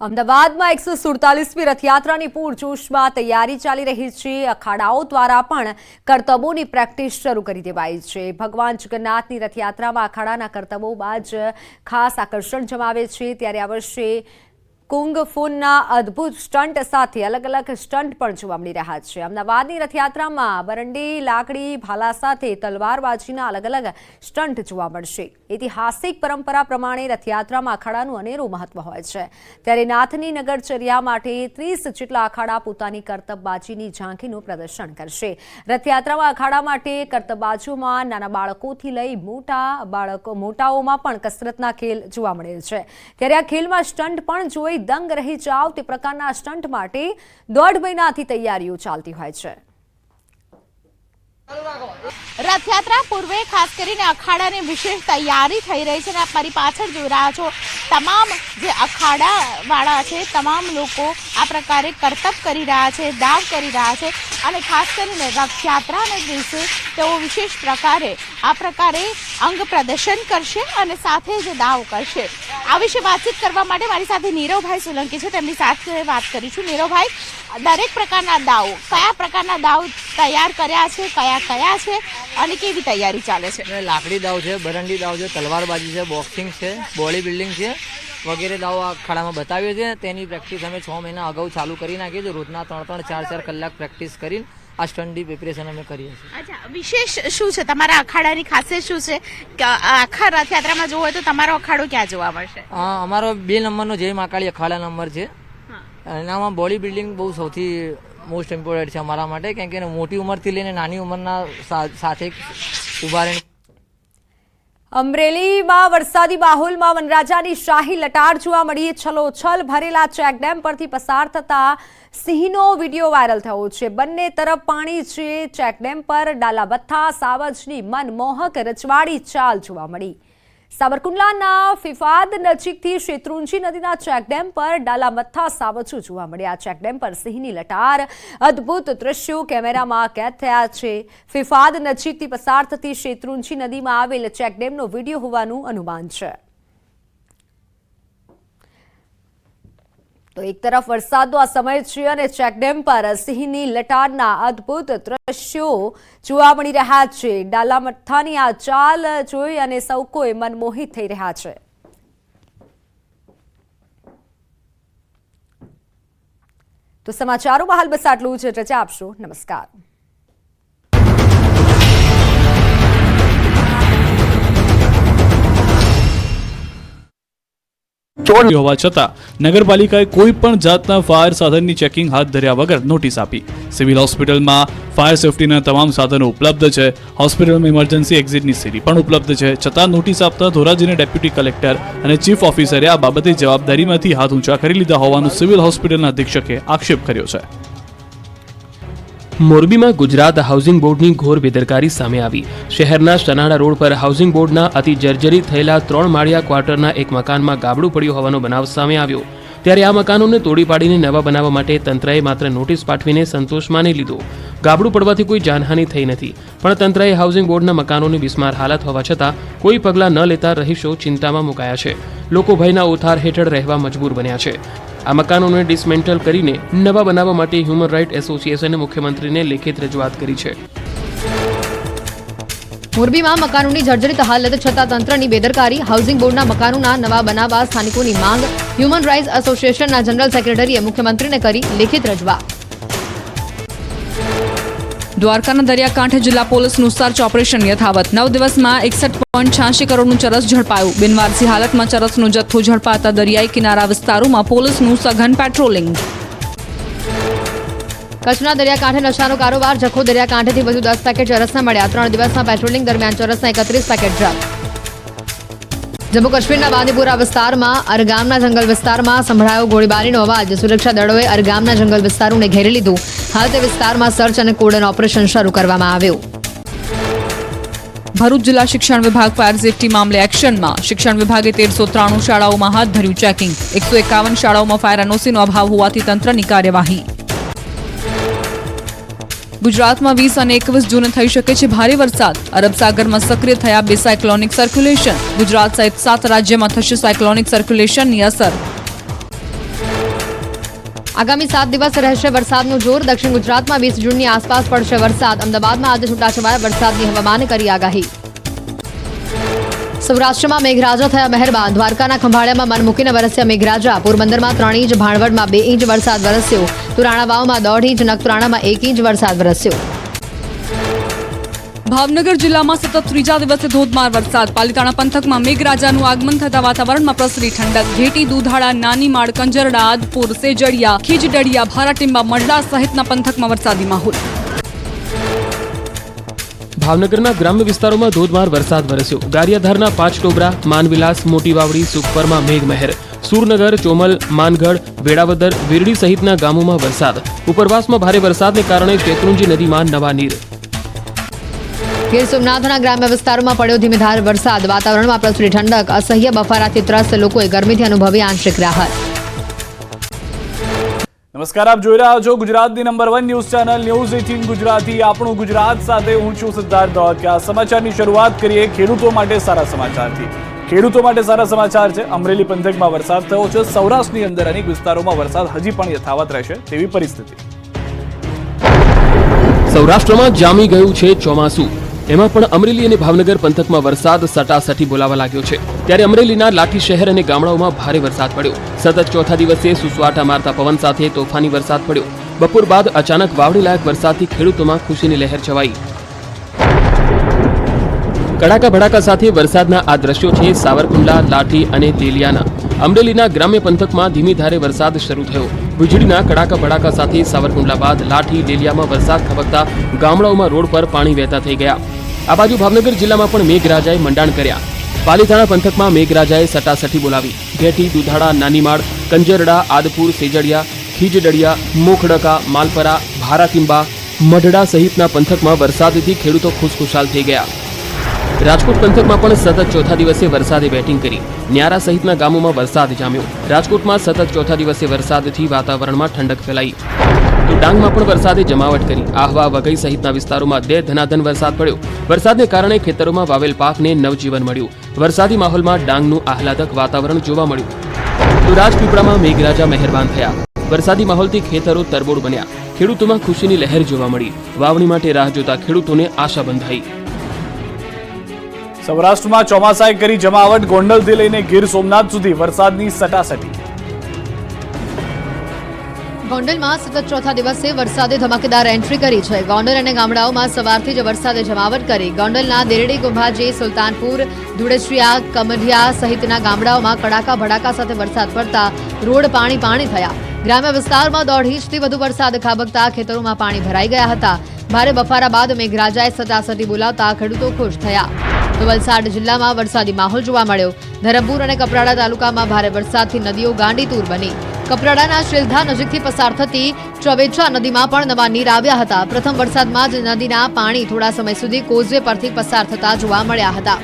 અમદાવાદમાં એકસો સુડતાલીસમી રથયાત્રાની પૂરજોશમાં તૈયારી ચાલી રહી છે. અખાડાઓ દ્વારા પણ કરતબોની પ્રેક્ટિસ શરૂ કરી દેવાઈ છે. ભગવાન જગન્નાથની રથયાત્રામાં અખાડાના કરતબો બાદ ખાસ આકર્ષણ જમાવે છે. ત્યારે આ વર્ષે કુંગ ફૂનના અદ્ભુત સ્ટન્ટ સાથે અલગ અલગ સ્ટન્ટ પણ જોવા મળી રહ્યા છે. અમદાવાદની રથયાત્રામાં બરંડી, લાકડી, ભાલા સાથે તલવારબાજીના અલગ અલગ સ્ટન્ટ જોવા મળશે. ઐતિહાસિક પરંપરા પ્રમાણે રથયાત્રામાં અખાડાનું અનેરું મહત્વ હોય છે. ત્યારે નાથની નગરચર્યા માટે ત્રીસ જેટલા અખાડા પોતાની કરતબબાજીની ઝાંખીનું પ્રદર્શન કરશે. રથયાત્રામાં અખાડા માટે કરતબબાજુમાં નાના બાળકોથી લઈ મોટા બાળકો, મોટાઓમાં પણ કસરતના ખેલ જોવા મળે છે. ત્યારે આ ખેલમાં સ્ટન્ટ પણ જોઈ દંગ રહી જાવ તે પ્રકારના સ્ટન્ટ માટે દોઢ મહિનાથી તૈયારીઓ ચાલતી હોય છે. રથયાત્રા પૂર્વે ખાસ કરીને અખાડાની વિશેષ તૈયારી થઈ રહી છે અને આપ પાછળ જોઈ રહ્યા છો તમામ જે અખાડાવાળા છે, તમામ લોકો આ પ્રકારે કરતબ કરી રહ્યા છે દાવ કરી રહ્યા છે અને ખાસ કરીને રથયાત્રાના દિવસે તેઓ વિશેષ પ્રકારે આ પ્રકારે અંગ પ્રદર્શન કરશે અને સાથે જ દાવ કરશે. આ વિશે વાતચીત કરવા માટે મારી સાથે નીરવભાઈ સોલંકી છે. તેમની સાથે વાત કરીશું નીરવભાઈ દરેક પ્રકારના દાવ કયા પ્રકારના દાવ તૈયાર કર્યા છે કયા કયા છે અને કેવી તૈયારી ચાલે છે? લાકડી દાવ છે બરંડી દાવ છે તલવારબાજી છે બોક્સિંગ છે બોડી બિલ્ડિંગ છે વગેરે દાવ આ અખાડામાં બતાવીએ છીએ તેની પ્રેક્ટિસ અમે છ મહિના અગાઉ ચાલુ કરી નાખીએ છીએ રોજના ત્રણ ત્રણ ચાર ચાર કલાક પ્રેક્ટિસ કરીને આ સ્ટન્ટની પ્રિપેરેશન અમે કરીએ છીએ. અચ્છા વિશેષ શું છે? તમારા અખાડાની ખાસિયત શું છે? કે આખા રથયાત્રામાં જોવો હોય તો તમારો અખાડો ક્યાં જોવા મળશે? અમારો બે નંબરનો જય માકાળી અખાડા નંબર છે. એનામાં બોડી બિલ્ડિંગ બહુ સૌથી મોસ્ટ ઇમ્પોર્ટન્ટ છે અમારા માટે કેમ કે મોટી ઉંમરથી લઈને નાની ઉંમરના સાથે ઊભા રહીને અમરેલીમાં વરસાદી માહોલમાં વનરાજાની શાહી લટાર જોવા મળી છલોછલ. ભરેલા ચેકડેમ પરથી પસાર થતા સિંહનો વીડિયો વાયરલ થયો છે. બંને તરફ પાણી છે. ચેકડેમ પર ડાલાબથ્થા, સાવજની મનમોહક રજવાડી ચાલ જોવા મળી. સાબરકુંડલાના ફિફાદ નજીકથી શેત્રુંજી નદીના ચેકડેમ પર ડાલામથ્થા સાવચું જોવા મળ્યા. ચેકડેમ પર સિંહની લટાર. અદ્ભુત દ્રશ્યો કેમેરામાં કેદ થયા છે. ફિફાદ નજીકથી પસાર થતી શેત્રુંજી નદીમાં આવેલ ચેકડેમનો વીડિયો હોવાનું અનુમાન છે. તો એક તરફ વરસાદનો આ સમય છે અને ચેકડેમ પર સિંહની લટારના અદ્ભુત દ્રશ્યો જોવા મળી રહ્યા છે. ડાલામઠ્ઠાની આ ચાલ જોઈ અને સૌ કોઈ મનમોહિત થઈ રહ્યા છે. તો સમાચારોમાં હાલ બસ આટલું જ. રજા આપશો. નમસ્કાર. ચોરી હોવા છતાં નગરપાલિકાએ કોઈ પણ જાતના ફાયર સાધનની ચેકિંગ હાથ ધર્યા વગર નોટિસ આપી. સિવિલ હોસ્પિટલમાં ફાયર સેફટીના તમામ સાધનો ઉપલબ્ધ છે. હોસ્પિટલમાં ઇમરજન્સી એક્ઝિટની સીડી પણ ઉપલબ્ધ છે. છતાં નોટિસ આપતા ધોરાજીના ડેપ્યુટી કલેક્ટર અને ચીફ ઓફિસરે આ બાબતે જવાબદારીમાંથી હાથ ઊંચા કરી લીધા હોવાનું સિવિલ હોસ્પિટલના અધિક્ષકે આક્ષેપ કર્યો છે. મોરબીમાં ગુજરાત હાઉસિંગ બોર્ડની ઘોર બેદરકારી સામે આવી. શહેરના સનાડા રોડ પર હાઉસિંગ બોર્ડના અતિ જર્જરિત થયેલા ત્રણ માળિયા ક્વાર્ટરના એક મકાનમાં ગાબડું પડ્યું હોવાનો બનાવ સામે આવ્યો. ત્યારે આ મકાનોને તોડી પાડીને નવા બનાવવા માટે તંત્રએ માત્ર નોટિસ પાઠવીને સંતોષ માની લીધો. ગાબડું પડવાથી કોઈ જાનહાનિ થઈ નથી. પણ તંત્રએ હાઉસિંગ બોર્ડના મકાનોની બિસ્માર હાલત હોવા છતાં કોઈ પગલાં ન લેતા રહીશો ચિંતામાં મુકાયા છે. લોકો ભયના ઓથાર હેઠળ રહેવા મજબૂર બન્યા છે. આ મકાનોને ડિસમેન્ટલ કરીને નવા બનાવવા માટે હ્યુમન રાઇટ એસોસિએશને મુખ્યમંત્રીને લેખિત રજૂઆત કરી છે. મોરબીમાં મકાનોની જર્જરિત હાલત છતાં તંત્રની બેદરકારી હાઉસિંગ બોર્ડના મકાનોના નવા બનાવવા સ્થાનિકોની માંગ હ્યુમન રાઇટ્સ એસોસિએશનના જનરલ સેક્રેટરીએ મુખ્યમંત્રીને કરી લેખિત રજૂઆત. દ્વારકાના દરિયાકાંઠે જિલ્લા પોલીસનું સર્ચ ઓપરેશન યથાવત. નવ દિવસમાં એકસઠ પોઈન્ટ છ્યાસી કરોડનું ચરસ ઝડપાયું. બિનવારસી હાલતમાં ચરસનો જથ્થો ઝડપાતા દરિયાઈ કિનારા વિસ્તારોમાં પોલીસનું સઘન પેટ્રોલિંગ. કચ્છના દરિયાકાંઠે નશાનો કારોબાર, જખો દરિયાકાંઠેથી વધુ દસ પેકેટ ચરસના મળ્યા. ત્રણ દિવસના પેટ્રોલિંગ દરમિયાન ચરસના એકત્રીસ પેકેટ જપ્ત જમ્મુ કાશ્મીરના બાંદીપુરા વિસ્તારમાં, અરગામના જંગલ વિસ્તારમાં સંભળાયો ગોળીબારીનો અવાજ. સુરક્ષા દળોએ અરગામના જંગલ વિસ્તારોને ઘેરી લીધું. હાલ તે વિસ્તારમાં સર્ચ અને કોડન ઓપરેશન શરૂ કરવામાં આવ્યું. ભરૂચ જિલ્લા શિક્ષણ વિભાગ ફાયર સેફટી મામલે એક્શનમાં. શિક્ષણ વિભાગે તેરસો ત્રાણું શાળાઓમાં હાથ ધર્યું ચેકિંગ. એકસો એકાવન શાળાઓમાં ફાયર એનઓસીનો અભાવ હોવાથી તંત્રની કાર્યવાહી. ગુજરાતમાં વીસ અને એકવીસ જૂને થઈ શકે છે ભારે વરસાદ. અરબ સાગરમાં સક્રિય થયા બે સાયક્લોનિક સર્ક્યુલેશન ગુજરાત સહિત સાત રાજ્યમાં થશે સાયક્લોનિક સર્ક્યુલેશનની અસર. આગામી સાત દિવસ રહેશે વરસાદનું જોર. દક્ષિણ ગુજરાતમાં વીસ જૂનની આસપાસ પડશે વરસાદ. અમદાવાદમાં આજે છૂટાછવાયા વરસાદની હવામાન કરી આગાહી. સૌરાષ્ટ્રમાં મેઘરાજા થયા મહેરબાન. દ્વારકાના ખંભાળિયામાં મન મૂકીને વરસ્યા મેઘરાજા. પોરબંદરમાં ત્રણ ઇંચ, ભાણવડમાં બે ઇંચ વરસાદ વરસ્યો. તુરાણાવાવમાં દોઢ ઇંચ, નખત્રાણામાં એક ઇંચ વરસાદ વરસ્યો. ભાવનગર જિલ્લામાં સતત ત્રીજા દિવસે ધોધમાર વરસાદ. પાલિતાણા પંથકમાં મેઘરાજાનું આગમન થતા વાતાવરણમાં પ્રસરી ઠંડક. ઘેટી, દુધાળા નાનીમાળ કંજરડા, આદપુર, સેજડિયા, ખીજડડિયા, ભારાટીંબા, મરડા સહિતના પંથકમાં વરસાદી માહોલ. ભાવનગરના ગ્રામ્ય વિસ્તારોમાં ધોધમાર વરસાદ વરસ્યો. ગારિયાધારના પાંચ ટોબરા, માનવિલાસ મોટી વાવડી સુખપરમાં મેઘમહેર. સુરનગર, ચોમલ, માનગઢ, વેળાવદર, વેરડી સહિતના ગામોમાં વરસાદ. ઉપરવાસમાં ભારે વરસાદને કારણે શેત્રુંજી નદીમાં નવા નીર. ગીર સોમનાથના ગ્રામ્ય વિસ્તારોમાં પડ્યો ધીમીધાર વરસાદ. વાતાવરણમાં પ્રસરી ઠંડક, અસહ્ય બફારાથી ત્રસ્ત લોકોએ ગરમીથી અનુભવી આંશિક રાહત. નમસ્કાર, આપ જોઈ રહ્યા છો ગુજરાતની number one news channel news eighteen Gujarati. આપણું ગુજરાત સાથે હું છું સિદ્ધાર્થ ધોળકિયા સમાચારની શરૂઆત કરીએ ખેડૂતો માટે સારા સમાચારથી. ખેડૂતો માટે સારા સમાચાર છે. અમરેલી પંથકમાં વરસાદ થયો છે. સૌરાષ્ટ્રની અંદર અનેક વિસ્તારોમાં વરસાદ હજી પણ યથાવત રહેશે તેવી પરિસ્થિતિ. સૌરાષ્ટ્રમાં જામી ગયું છે ચોમાસું. એમાં પણ અમરેલી અને ભાવનગર પંથકમાં વરસાદ સટાસટી બોલાવા લાગ્યો છે. ત્યારે અમરેલીના લાઠી શહેર અને ગામડાઓમાં ભારે વરસાદ પડ્યો. સતત ચોથા દિવસે સુસવાટા મારતા પવન સાથે તોફાની વરસાદ પડ્યો. બપોર બાદ અચાનક વાવડી લાયક વરસાદથી ખેડૂતોમાં ખુશીની લહેર છવાઈ. કડાકા ભડાકા સાથે વરસાદના આ દ્રશ્યો છે સાવરકુંડલા, લાઠી અને તેલિયાના. અમરેલીના ગ્રામ્ય પંથકમાં ધીમી ધારે વરસાદ શરૂ થયો. વીજળીના કડાકા ભડાકા સાથે સાવરકુંડલા બાદ લાઠી લેલિયામાં વરસાદ ખબકતા ગામડાઓમાં રોડ પર પાણી વહેતા થઈ ગયા. આ બાજુ ભાવનગર જિલ્લામાં પણ મેઘરાજાએ મંડાણ કર્યા. પાલીતાણા પંથકમાં મેઘરાજાએ સટાસટી બોલાવી. ઘેટી, દુધાળા, નાનીમાળ, કંજરડા, આદપુર, સેજડિયા, ખીજડડિયા, મોખડકા, માલપરા, ભારાકિંબા, મઢડા સહિતના પંથકમાં વરસાદથી ખેડૂતો ખુશખુશાલ થઈ ગયા. રાજકોટ પંથકમાં પણ સતત ચોથા દિવસે વરસાદે બેટિંગ કરી. ન્યારા સહિતના ગામોમાં વરસાદ જામ્યો. રાજકોટમાં સતત ચોથા દિવસે વરસાદથી વાતાવરણમાં ઠંડક ફેલાઈ. તો ડાંગમાં પણ વરસાદે જમાવટ કરી. આહવા, વઘઈ સહિતના વિસ્તારોમાં દેહ ધનાધન વરસાદ પડ્યો. વરસાદને કારણે ખેતરોમાં વાવેલ પાકને નવજીવન મળ્યું. વરસાદી માહોલમાં ડાંગનું આહલાદક વાતાવરણ જોવા મળ્યું. તો રાજપીપળામાં મેઘરાજા મહેરબાન થયા. વરસાદી માહોલથી ખેતરો તરબોળ બન્યા. ખેડૂતોમાં ખુશીની લહેર જોવા મળી. વાવણી માટે રાહ જોતા ખેડૂતોને આશા બંધાઈ. સૌરાષ્ટ્રમાં ચોમાસાએ કરી જમાવટ ગોંડલથી લઈને ગીર સોમનાથ સુધી વરસાદની સટાસટી. ગોંડલમાં સતત ચોથા દિવસે વરસાદે ધમાકેદાર એન્ટ્રી કરી છે. ગોંડલ અને ગામડાઓમાં સવારથી જ વરસાદે જમાવટ કરી. ગોંડલના દેરડી ગુંભાજી, સુલતાનપુર, ધુડેશ્રિયા, કમઢિયા સહિતના ગામડાઓમાં કડાકા ભડાકા સાથે વરસાદ પડતા રોડ પાણી પાણી થયા. ગ્રામ્ય વિસ્તારમાં દોઢ ઇંચથી વધુ વરસાદ ખાબકતા ખેતરોમાં પાણી ભરાઈ ગયા હતા. ભારે બફારા બાદ મેઘરાજાએ સતાસટી બોલાવતા ખેડૂતો ખુશ થયા. તો વલસાડ જિલ્લામાં વરસાદી માહોલ જોવા મળ્યો. ધરમપુર અને કપરાડા તાલુકામાં ભારે વરસાદથી નદીઓ ગાંડીતૂર બની. કપરાડાના શિલધા નજીકથી પસાર થતી ચવેચા નદીમાં પણ નવા નીર આવ્યા હતા. પ્રથમ વરસાદમાં જ નદીના પાણી થોડા સમય સુધી કોઝવે પરથી પસાર થતા જોવા મળ્યા હતા.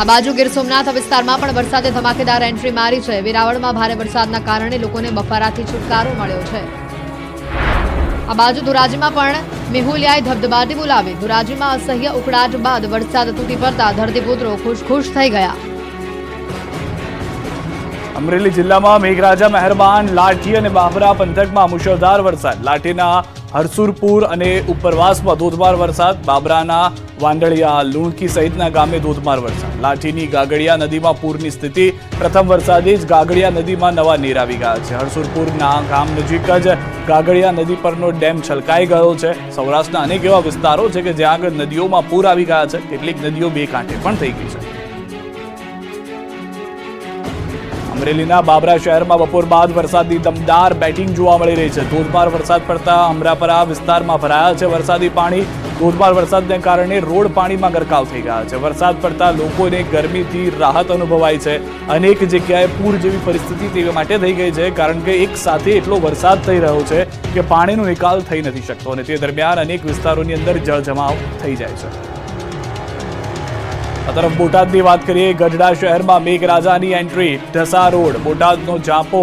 આ બાજુ ગીર સોમનાથ વિસ્તારમાં પણ વરસાદે ધમાકેદાર એન્ટ્રી મારી છે. વેરાવળમાં ભારે વરસાદના કારણે લોકોને બફારાથી છુટકારો મળ્યો છે. આ બાજુ ધોરાજીમાં પણ મેહુલિયાએ ધબધબાટી બોલાવી. ધોરાજીમાં અસહ્ય ઉકળાટ બાદ વરસાદ તૂટી પડતા ધરતીપુત્રો ખુશ ખુશ થઈ ગયા. અમરેલી જિલ્લામાં મેઘરાજા મહેરબાન, લાઠી અને બાબરા પંથકમાં મુશળધાર વરસાદ. લાઠીના હરસુરપુર અને ઉપરવાસમાં ધોધમાર વરસાદ. બાબરાના વાંદળિયા લુણકી સહિતના ગામે ધોધમાર વરસાદ. લાઠીની ગાગડિયા નદીમાં પૂરની સ્થિતિ. પ્રથમ વરસાદે જ ગાગડિયા નદીમાં નવા નીર આવી ગયા છે. હરસુરપુરના ગામ નજીક જ ગાગડિયા નદી પરનો ડેમ છલકાઈ ગયો છે. સૌરાષ્ટ્રના અનેક એવા વિસ્તારો છે કે જ્યાં આગળ નદીઓમાં પૂર આવી ગયા છે. કેટલીક નદીઓ બે કાંઠે પણ થઈ ગઈ છે. અમરેલીના બાબરા શહેરમાં બપોર બાદ વરસાદની દમદાર બેટિંગ જોવા મળી રહી છે. ધોધમાર વરસાદ પડતા અમરાપરા વિસ્તારમાં ભરાયા છે વરસાદી પાણી. ધોધમાર વરસાદને કારણે રોડ પાણીમાં ગરકાવ થઈ ગયા છે. વરસાદ પડતા લોકોને ગરમીથી રાહત અનુભવાય છે. અનેક જગ્યાએ પૂર જેવી પરિસ્થિતિ તે માટે થઈ ગઈ છે, કારણ કે એક સાથે એટલો વરસાદ થઈ રહ્યો છે કે પાણીનો નિકાલ થઈ નથી શકતો અને તે દરમિયાન અનેક વિસ્તારોની અંદર જળજમાવ થઈ જાય છે. આ તરફ બોટાદની વાત કરીએ, ગઢડા શહેરમાં મેઘરાજાની એન્ટ્રી, ઢસા રોડ, બોટાદનો ઝાંપો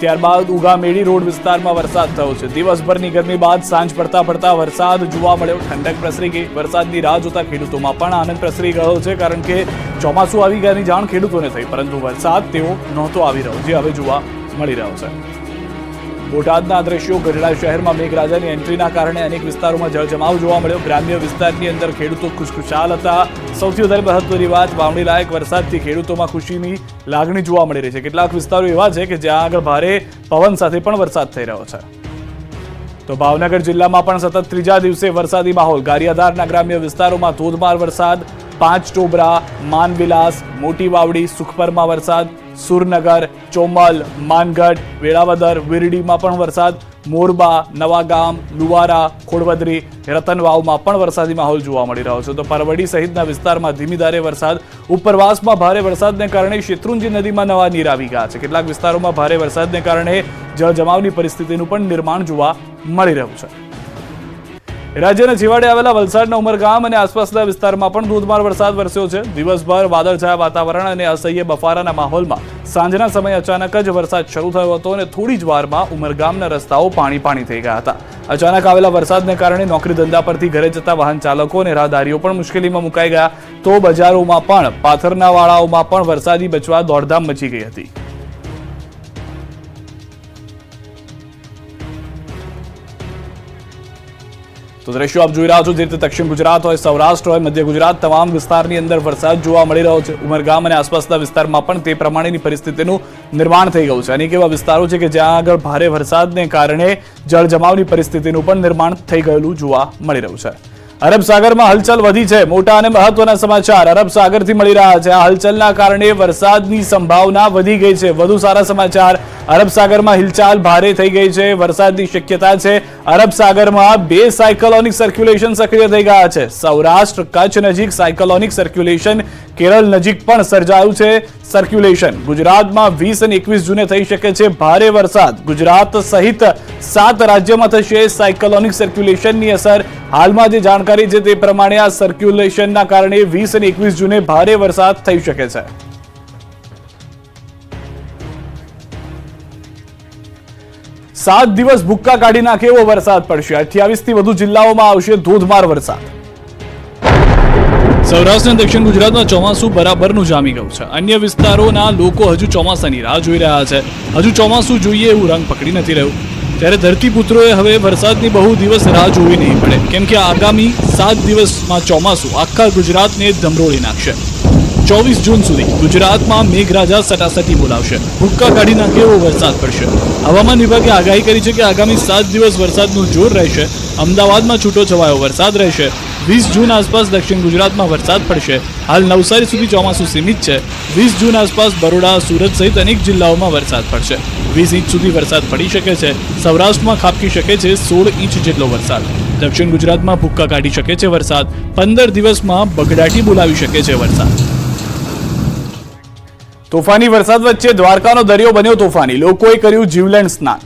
ત્યારબાદ ઉગામેડી રોડ વિસ્તારમાં વરસાદ થયો છે. દિવસભરની ગરમી બાદ સાંજ પડતા પડતા વરસાદ જોવા મળ્યો. ઠંડક પ્રસરી ગઈ. વરસાદની રાહ જોતા ખેડૂતોમાં પણ આનંદ પ્રસરી ગયો છે, કારણ કે ચોમાસું આવી ગયાની જાણ ખેડૂતોને થઈ, પરંતુ વરસાદ તેઓ નહોતો આવી રહ્યો, જે હવે જોવા મળી રહ્યો છે. બોટાદના દ્રશ્યો ગઢડા શહેરમાં મેઘરાજાની એન્ટ્રીના કારણે અનેક વિસ્તારોમાં જળજમાવ જોવા મળ્યો. ગ્રામ્ય વિસ્તારની અંદર ખેડૂતો ખુશખુશાલ હતા. સૌથી વધારે મહત્વની વાત વાવણી લાયક વરસાદથી ખેડૂતોમાં ખુશીની લાગણી જોવા મળી રહી છે. કેટલાક વિસ્તારો એવા છે કે જ્યાં આગળ ભારે પવન સાથે પણ વરસાદ થઈ રહ્યો છે. તો ભાવનગર જિલ્લામાં પણ સતત ત્રીજા દિવસે વરસાદી માહોલ. ગારિયાધારના ગ્રામ્ય વિસ્તારોમાં ધોધમાર વરસાદ, પાંચ ટોબરા, માનવિલાસ, મોટી વાવડી, સુખપરમાં વરસાદ સુરનગર, ચોમલ, માનગઢ, વેળાવદર, વિરડીમાં પણ વરસાદ. મોરબા, નવાગામ, લુવારા, ખોડવદરી, રતનવાવમાં પણ વરસાદી માહોલ જોવા મળી રહ્યો છે. તો પરવડી સહિતના વિસ્તારમાં ધીમી ધારે વરસાદ. ઉપરવાસમાં ભારે વરસાદને કારણે શેત્રુંજી નદીમાં નવા નીર આવી ગયા છે. કેટલાક વિસ્તારોમાં ભારે વરસાદને કારણે જળજમાવની પરિસ્થિતિનું પણ નિર્માણ જોવા મળી રહ્યું છે. રાજ્યના છેવાડે આવેલા વલસાડના ઉમરગામ અને આસપાસના વિસ્તારમાં પણ ધોધમાર વરસાદ વરસ્યો છે. દિવસભર વાદળછાયા વાતાવરણ અને અસહ્ય બફારાના માહોલમાં સાંજના સમયે અચાનક જ વરસાદ શરૂ થયો હતો અને થોડી જ વારમાં ઉમરગામના રસ્તાઓ પાણી પાણી થઈ ગયા હતા. અચાનક આવેલા વરસાદને કારણે નોકરી ધંધા પરથી ઘરે જતા વાહન ચાલકો અને રાહદારીઓ પણ મુશ્કેલીમાં મુકાઈ ગયા. તો બજારોમાં પણ, પાથરના વાળાઓમાં પણ વરસાદી બચવા દોડધામ મચી ગઈ હતી. તો દ્રશ્યો આપ જોઈ રહ્યા છો જે રીતે દક્ષિણ ગુજરાત હોય, સૌરાષ્ટ્ર હોય, મધ્ય ગુજરાત, તમામ વિસ્તારની અંદર વરસાદ જોવા મળી રહ્યો છે. ઉમરગામ અને આસપાસના વિસ્તારમાં પણ તે પ્રમાણેની પરિસ્થિતિનું નિર્માણ થઈ ગયું છે. અનેક એવા વિસ્તારો છે કે જ્યાં આગળ ભારે વરસાદને કારણે જળજમાવની પરિસ્થિતિનું પણ નિર્માણ થઈ ગયેલું જોવા મળી રહ્યું છે. અરબ સાગરમાં હલચલ વધી છે. મોટા અને મહત્વના સમાચાર. અરબ સાગરથી મળી રહ્યા છે. આ હલચલના કારણે વરસાદની સંભાવના વધી ગઈ છે. વધુ સારા સમાચાર. અરબ સાગરમાં હિલચાલ ભારે થઈ ગઈ છે. વરસાદની શક્યતા છે. અરબ સાગરમાં બે સાયકલોનિક સર્ક્યુલેશન સક્રિય થઈ ગયા છે. સૌરાષ્ટ્ર કચ્છ નજીક સાયકલોનિક સર્ક્યુલેશન કેરળ નજીક પણ સર્જાયું છે. સર્ક્યુલેશન ગુજરાતમાં વીસ અને એકવીસ જૂને થઈ શકે છે ભારે વરસાદ. ગુજરાત સહિત સાત રાજ્યમાં થશે સાયકલોનિક સર્ક્યુલેશનની અસર. હાલમાં જે જાણકારી છે તે પ્રમાણે આ સર્ક્યુલેશનના કારણે વીસ અને એકવીસ જૂને ભારે વરસાદ થઈ શકે છે. સાત દિવસ ભુક્કા કાઢી નાખે એવો વરસાદ પડશે. અઠ્યાવીસથી વધુ જિલ્લાઓમાં આવશે ધોધમાર વરસાદ. સૌરાષ્ટ્ર અને દક્ષિણ ગુજરાતમાં ચોમાસું બરાબરનું જામી ગયું છે. અન્ય વિસ્તારોના લોકો હજુ ચોમાસાની રાહ જોઈ રહ્યા છે. હજુ ચોમાસું જોઈએ એવું રંગ પકડી નથી રહ્યું. ત્યારે ધરતીપુત્રોએ હવે વરસાદની બહુ દિવસ રાહ જોવી નહીં પડે. કેમ કે આગામી સાત દિવસમાં ચોમાસું આખા ગુજરાતને ધમરોળી નાખશે. ચોવીસ જૂન સુધી ગુજરાતમાં મેઘરાજા સટાસટી બોલાવશે. ભૂક્કા કાઢી નાખે એવો વરસાદ પડશે. હવામાન વિભાગે આગાહી કરી છે કે આગામી સાત દિવસ વરસાદનું જોર રહેશે. અમદાવાદમાં છૂટો છવાયો વરસાદ રહેશે. વીસ જૂન આસપાસ દક્ષિણ ગુજરાતમાં વરસાદ પડશે. હાલ નવસારી સુધી ચોમાસું સીમિત છે. વીસ જૂન આસપાસ બરોડા, સુરત સહિત અનેક જિલ્લાઓમાં વરસાદ પડશે. વીસ ઇંચ સુધી વરસાદ પડી શકે છે. સૌરાષ્ટ્રમાં ખાબકી શકે છે સોળ ઇંચ જેટલો વરસાદ. દક્ષિણ ગુજરાતમાં ભૂક્કા કાઢી શકે છે વરસાદ. પંદર દિવસમાં બગડાટી બોલાવી શકે છે વરસાદ. તોફાની વરસાદ વચ્ચે દ્વારકાનો દરિયો બન્યો તોફાની. લોકોએ કર્યું જીવલેણ સ્નાન.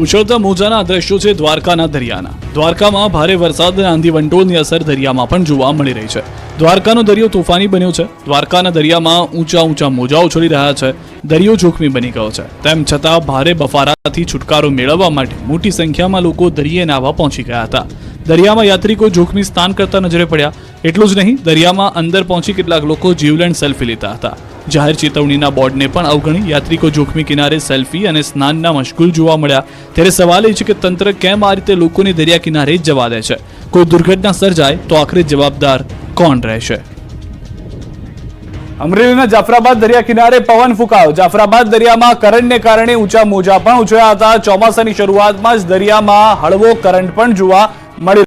ઉછળતા મોજાના દ્રશ્યો છે દ્વારકાના દરિયાના. દ્વારકામાં ભારે વરસાદ અને આંધી અસર દરિયામાં પણ જોવા મળી રહી છે. દ્વારકાનો દરિયો તોફાની બન્યો છે. દ્વારકાના દરિયામાં ઊંચા ઊંચા મોજાઓ છોડી રહ્યા છે. દરિયો જોખમી બની ગયો છે. તેમ છતાં ભારે બફારાથી છુટકારો મેળવવા માટે મોટી સંખ્યામાં લોકો દરિયે નાહવા પહોંચી ગયા હતા. દરિયામાં યાત્રિકો જોખમી સ્થાન કરતા નજરે પડ્યા. એટલું જ નહીં, દરિયામાં અંદર પહોંચી કેટલાક લોકો જીવલેણ સેલ્ફી લેતા હતા. જાહેર ચેતવણીના બોર્ડને પણ અવગણી યાત્રિકો જોખમી કિનારે સેલ્ફી અને સ્નાનના મશગુલ જોવા મળ્યા. ત્યારે સવાલ એ છે કે તંત્ર કેમ આ રીતે લોકોને દરિયા કિનારે જવા દે છે? કોઈ દુર્ઘટના સર્જાય તો આખરે જવાબદાર કોણ રહેશે? અમરેલીના જાફરાબાદ દરિયા કિનારે પવન ફૂંકાયો. જાફરાબાદ દરિયામાં કરંટને કારણે ઊંચા મોજા પણ ઉછળ્યા હતા. ચોમાસાની શરૂઆતમાં જ દરિયામાં હળવો કરંટ પણ જોવા મળી